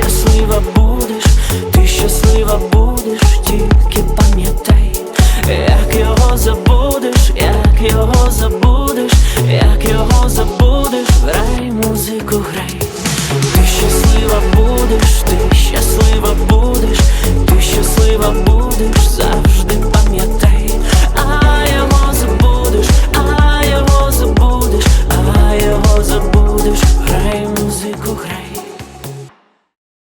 щаслива будеш, ти щаслива будеш, тільки пам'ятай, як його забудеш, як його забудеш, як його забудеш, грай музику, грай, ти щаслива будеш ти.